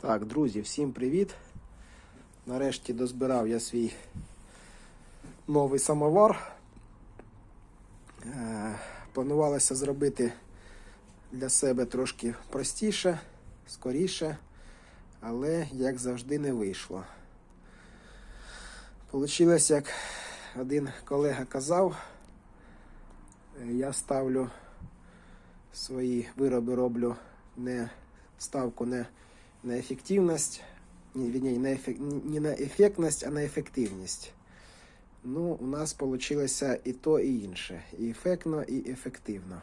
Так, друзі, всім привіт. Нарешті дозбирав я свій новий самовар. Е, Планувалося зробити для себе трошки простіше, скоріше, але як завжди не вийшло. Получилось, як один колега казав, е, я ставлю свої вироби роблю не ставку не на ефективність, ні, вірні, не, ефек, не на ефектність, а на ефективність. Ну, у нас вийшло і то, і інше. І ефектно, і ефективно.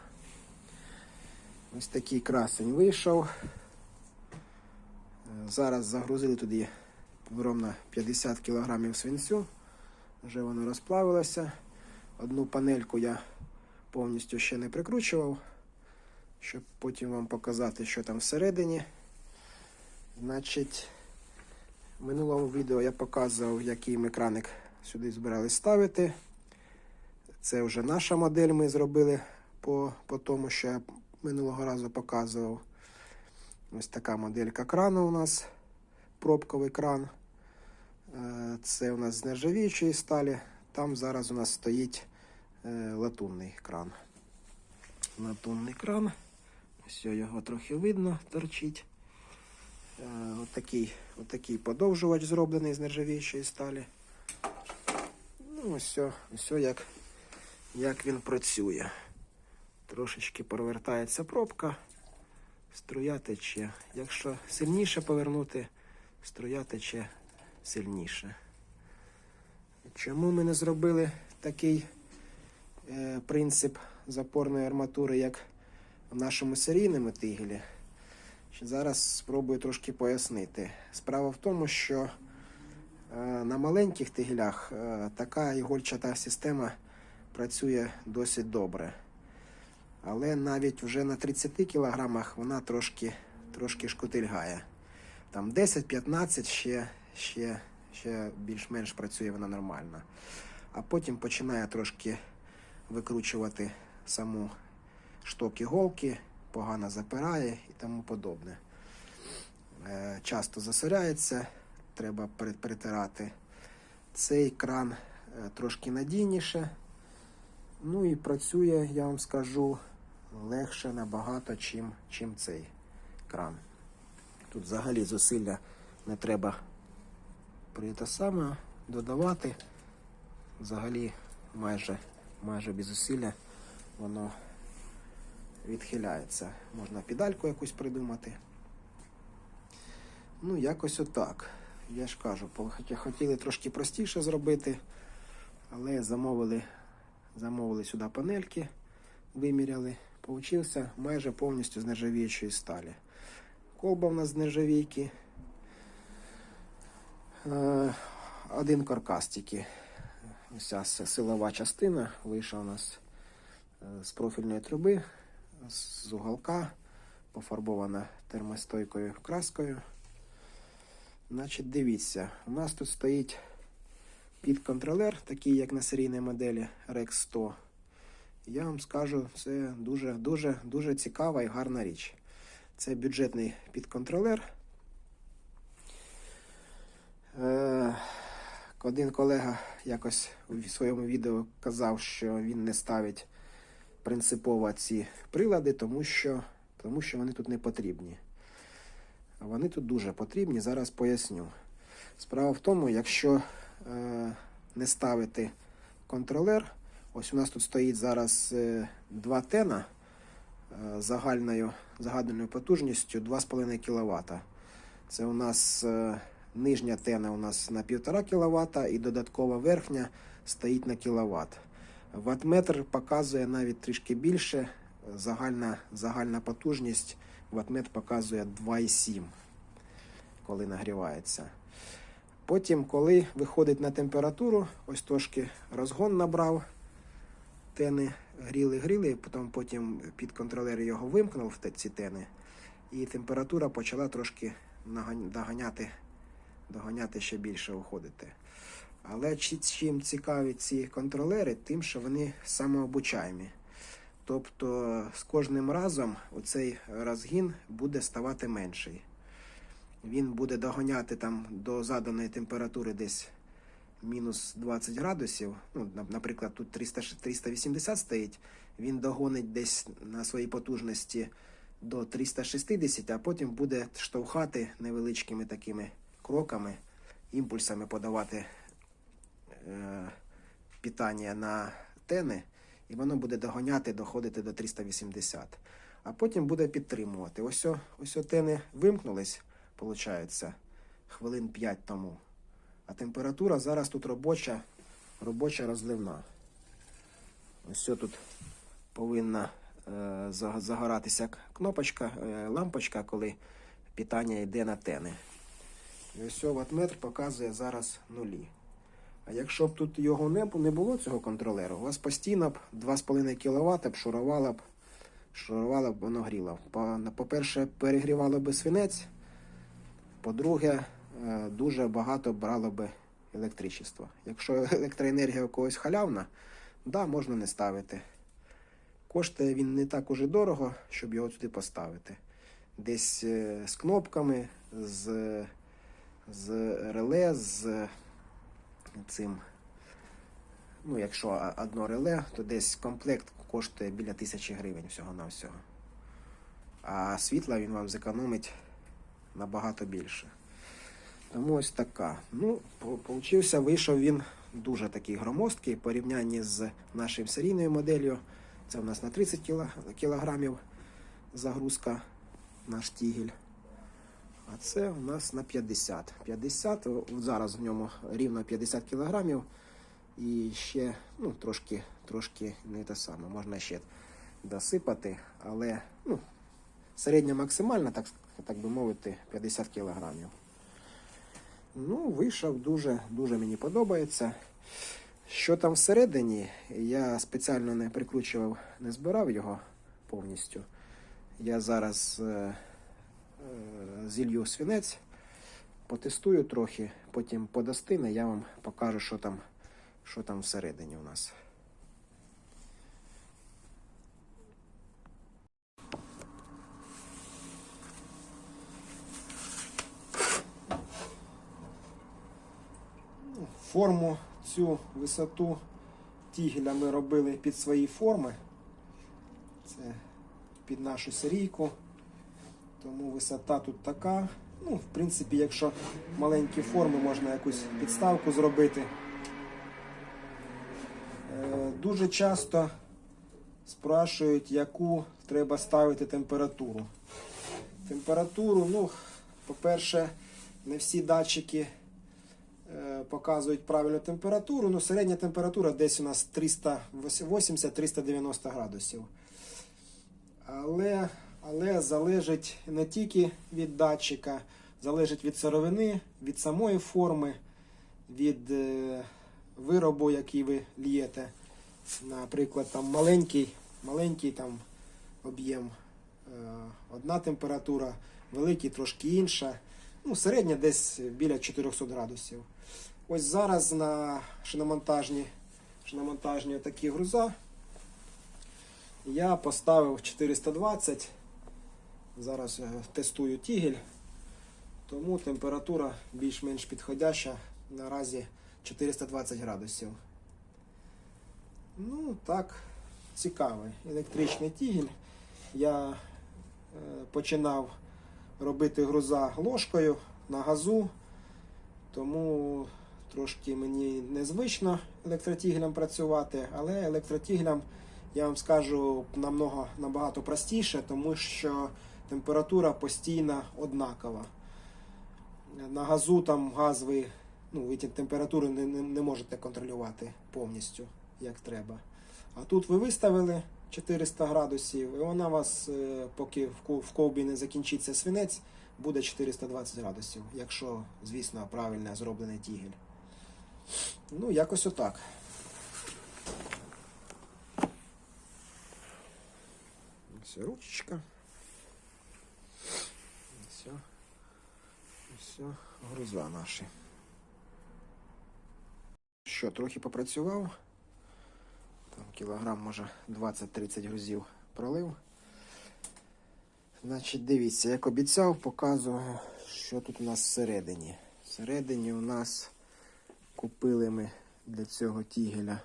Ось такий красень вийшов. Зараз загрузили туди ровно 50 кг свинцю. Вже воно розплавилося. Одну панельку я повністю ще не прикручував, щоб потім вам показати, що там всередині. Значить, в минулому відео я показував, який ми краник сюди збирались ставити. Це вже наша модель ми зробили по, по тому, що я минулого разу показував. Ось така моделька крану у нас, пробковий кран. Е, Це у нас з нержавіючої сталі. Там зараз у нас стоїть е, латунний кран. Латунний кран. Ось його трохи видно, торчить. Е, Отакий, отакий подовжувач зроблений з нержавіючої сталі. Ну, ось, ось як, як він працює. Трошечки провертається пробка, струя тече. Якщо сильніше повернути, струя тече сильніше. Чому ми не зробили такий е, принцип запорної арматури, як в нашому серійному тигелі? Зараз спробую трошки пояснити. Справа в тому, що е, на маленьких тигелях е, така ігольчата система працює досить добре. Але навіть вже на 30 кілограмах вона трошки, трошки шкотильгає. Там 10-15 ще, ще, ще більш-менш працює вона нормально. А потім починає трошки викручувати саму шток іголки, погано запирає і тому подобне. Е, Часто засоряється, треба перетирати. Цей кран е, трошки надійніше. Ну і працює, я вам скажу, легше набагато, чим, чим цей кран. Тут взагалі зусилля не треба при те саме додавати. Взагалі майже, майже без зусилля воно відхиляється. Можна педальку якусь придумати. Ну, якось отак. Я ж кажу, хотіли трошки простіше зробити, але замовили, замовили сюди панельки, виміряли. Получився майже повністю з нержавіючої сталі. Колба в нас з нержавійки. Е, Один каркас тільки. Ця силова частина вийшла у нас е, з профільної труби, з уголка, пофарбована термостойкою краскою. Значить, дивіться, у нас тут стоїть підконтролер, такий як на серійній моделі Rex 100. Я вам скажу, це дуже, дуже, дуже цікава і гарна річ. Це бюджетний підконтролер. Е, один колега якось у своєму відео казав, що він не ставить принципово ці прилади, тому що, тому що вони тут не потрібні. Вони тут дуже потрібні, зараз поясню. Справа в тому, якщо е, не ставити контролер, ось у нас тут стоїть зараз е, два тена е, загальною, загальною потужністю 2,5 кВт. Це у нас е, нижня тена у нас на 1,5 кВт і додаткова верхня стоїть на кВт. Ваттметр показує навіть трішки більше. Загальна, загальна потужність ваттметр показує 2,7, коли нагрівається. Потім, коли виходить на температуру, ось трошки розгон набрав, тени гріли, гріли, потім, потім під контролер його вимкнув ці тени, і температура почала трошки доганяти, доганяти ще більше виходити. Але чим цікаві ці контролери, тим, що вони самообучаємі. Тобто з кожним разом оцей розгін буде ставати менший. він буде догоняти там до заданої температури десь мінус 20 градусів. Ну, наприклад, тут 300, 380 стоїть, він догонить десь на своїй потужності до 360, а потім буде штовхати невеличкими такими кроками, імпульсами подавати питання на тени, і воно буде догоняти, доходити до 380. А потім буде підтримувати. Ось, ось тени вимкнулись, виходить, хвилин 5 тому. А температура зараз тут робоча, робоча розливна. Ось тут повинна е, загоратися кнопочка, е, лампочка, коли питання йде на тени. І ось ватметр показує зараз нулі. А якщо б тут його не, було, цього контролеру, у вас постійно б 2,5 кВт б шурувало б, шурувало б, воно гріло. б. По- По-перше, перегрівало би свинець, по-друге, е, дуже багато брало би електричества. Якщо електроенергія у когось халявна, да, можна не ставити. Коштує він не так уже дорого, щоб його туди поставити. Десь е, з кнопками, з, з реле, з цим. Ну, якщо одно реле, то десь комплект коштує біля тисячі гривень всього-навсього. А світла він вам зекономить набагато більше. Тому ось така. Ну, по- получився, вийшов він дуже такий громоздкий в порівнянні з нашою серійною моделлю. Це у нас на 30 кіла- кілограмів загрузка наш тігель. А це у нас на 50. 50, зараз в ньому рівно 50 кілограмів. І ще ну, трошки, трошки не те саме. Можна ще досипати, але ну, середня максимальна, так, так би мовити, 50 кілограмів. Ну, вийшов дуже, дуже мені подобається. Що там всередині, я спеціально не прикручував, не збирав його повністю. Я зараз е, зілью свинець, потестую трохи, потім подостине, я вам покажу, що там, що там всередині у нас. Форму цю висоту тігеля ми робили під свої форми. Це під нашу серійку. Тому висота тут така. Ну, в принципі, якщо маленькі форми, можна якусь підставку зробити. Е, Дуже часто спрашують, яку треба ставити температуру. Температуру, ну, по-перше, не всі датчики е, показують правильну температуру. Ну, середня температура десь у нас 380-390 градусів. Але, але залежить не тільки від датчика, залежить від сировини, від самої форми, від е, виробу, який ви л'єте. Наприклад, там маленький, маленький там об'єм, е, одна температура, великий трошки інша. Ну, середня десь біля 400 градусів. Ось зараз на шиномонтажні, шиномонтажні такі груза я поставив 420. Зараз е, тестую тігель, тому температура більш-менш підходяща. Наразі 420 градусів. Ну, так, цікавий. Електричний тігель. Я е, починав робити груза ложкою на газу, тому трошки мені незвично електротігелем працювати, але електротігелем я вам скажу намного набагато простіше, тому що температура постійно однакова. На газу там газ ви, ну, ви ті температури не, не, не можете контролювати повністю, як треба. А тут ви виставили 400 градусів, і вона у вас, е, поки в ковбі не закінчиться свинець, буде 420 градусів, якщо, звісно, правильно зроблений тігель. Ну, якось отак. Ручечка. Все. Все, груза наші. Що, трохи попрацював. Там кілограм, може, 20-30 грузів пролив. Значить, дивіться, як обіцяв, показую, що тут у нас всередині. Всередині у нас купили ми для цього тігеля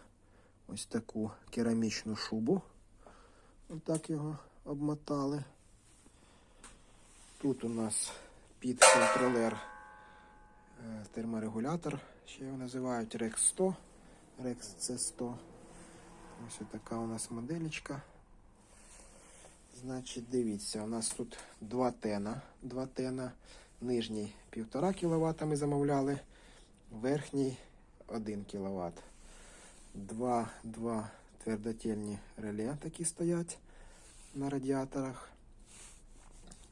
ось таку керамічну шубу. Отак його обмотали. Тут у нас під контролер е, терморегулятор, ще його називають Rex 100, Rex C100. Ось така у нас моделечка. Значить, дивіться, у нас тут два тена. Два тена. Нижній 1,5 кВт ми замовляли, верхній 1 кВт. Два, твердотільні реле такі стоять на радіаторах.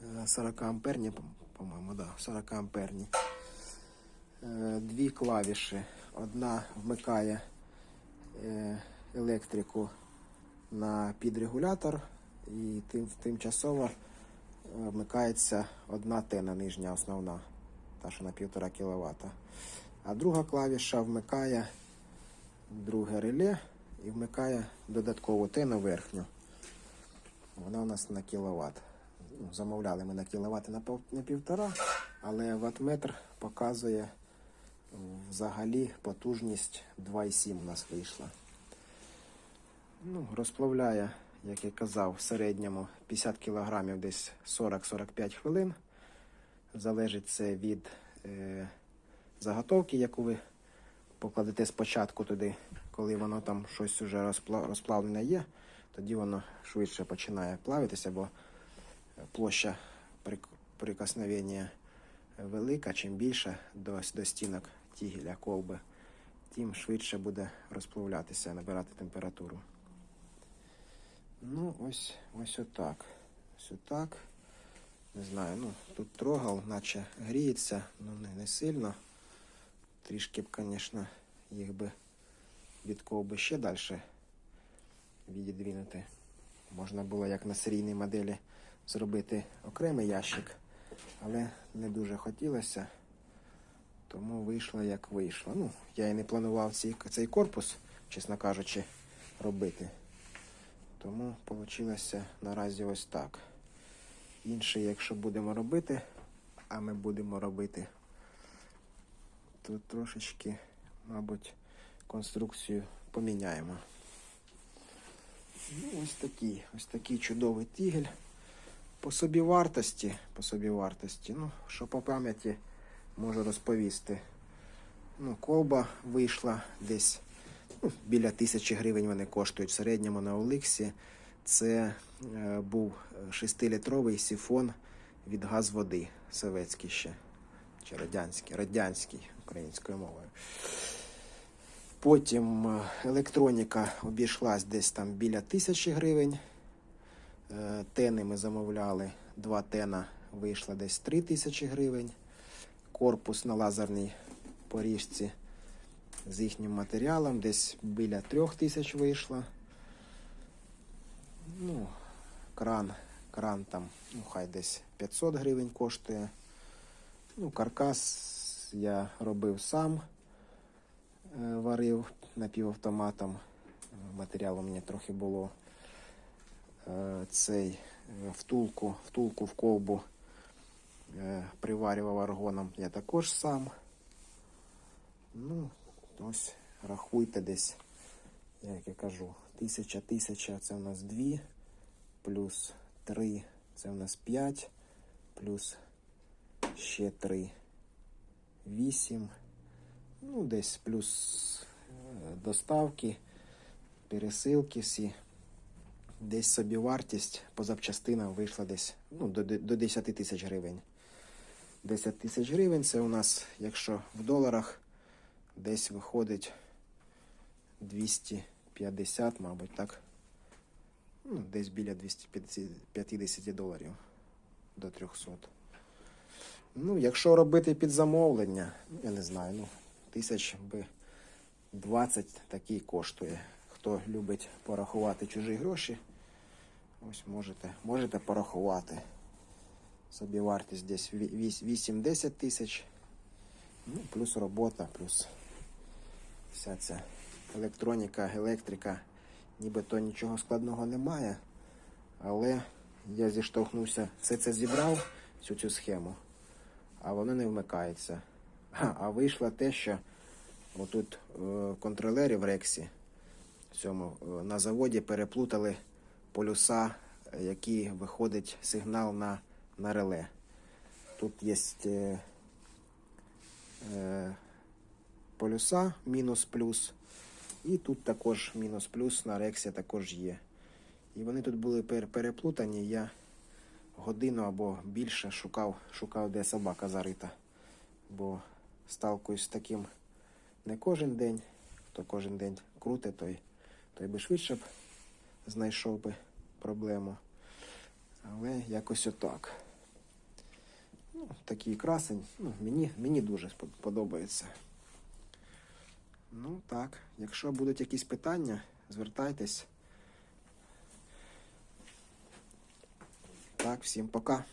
Е, 40 амперні, по- по-моєму, да, 40 амперні. Е, Дві клавіші. Одна вмикає е, електрику на підрегулятор і тим, тимчасово е, вмикається одна тена нижня основна, та що на 1,5 кВт. А друга клавіша вмикає друге реле і вмикає додаткову тену верхню. Вона у нас на кіловат. Ну, Замовляли ми на кіловат на на півтора, але ватметр показує взагалі потужність 2,7 у нас вийшла. Ну, розплавляє, як я казав, в середньому 50 кг десь 40-45 хвилин. Залежить це від е, заготовки, яку ви покладете спочатку туди, коли воно там щось розпла- розплавлене є, тоді воно швидше починає плавитися, бо площа прик- прикосновення велика, чим більше до, до стінок тігеля колби, тим швидше буде розплавлятися, набирати температуру. Ну, ось, ось отак. Ось отак. Не знаю, ну тут трогал, наче гріється, ну не, не сильно. Трішки б, звісно, їх би від ковби ще далі відідвинути. Можна було як на серійній моделі зробити окремий ящик, але не дуже хотілося, тому вийшло як вийшло. Ну, я і не планував цей, цей корпус, чесно кажучи, робити. Тому вийшло наразі ось так. Інше, якщо будемо робити, а ми будемо робити, то трошечки, мабуть, конструкцію поміняємо. Ну, ось такий, ось такий чудовий тігель. По собі вартості, по собі вартості, ну, що по пам'яті можу розповісти. Ну, колба вийшла десь ну, біля тисячі гривень вони коштують в середньому на Оликсі. Це е, був 6-літровий сифон від газводи советський ще. Чи радянський, радянський українською мовою. Потім е, електроніка обійшлась десь там біля тисячі гривень. Е, Тени ми замовляли. Два тена вийшло десь 3 тисячі гривень. Корпус на лазерній поріжці з їхнім матеріалом десь біля 3 тисяч вийшло. Ну, кран, кран там, ну, хай десь 500 гривень коштує. Ну, каркас я робив сам, е, варив напівавтоматом. Матеріалу мені трохи було. Е, Цей е, втулку, втулку в колбу е, приварював аргоном я також сам. Ну, ось рахуйте десь, як я кажу, тисяча, тисяча це у нас дві, плюс три це у нас п'ять, плюс ще три, вісім. Ну, десь плюс доставки, пересилки всі. Десь собі вартість по запчастинам вийшла десь ну, до, до 10 тисяч гривень. 10 тисяч гривень це у нас, якщо в доларах, десь виходить 250, мабуть, так. Ну, десь біля 250 доларів до 300. Ну, якщо робити під замовлення, я не знаю, ну, тисяч би 20 такий коштує. Хто любить порахувати чужі гроші, ось можете, можете порахувати. Собі вартість десь ві- 8-10 тисяч. Ну, плюс робота, плюс вся ця електроніка, електрика. Нібито нічого складного немає, але я зіштовхнувся, все це зібрав, всю цю схему, а воно не вмикається. А вийшло те, що отут е, в контролері в Рексі цьому е, на заводі переплутали полюса, е, які виходить сигнал на, на реле. Тут є е, е, полюса мінус плюс. І тут також мінус плюс на рексі також є. І вони тут були переплутані. Я годину або більше шукав, шукав, де собака зарита. Бо сталкуюсь з таким не кожен день. Хто кожен день крутить, той, той би швидше б знайшов би проблему. Але якось отак. Ну, такий красень. Ну, мені, мені дуже подобається. Ну так, якщо будуть якісь питання, звертайтесь. Так, всім пока.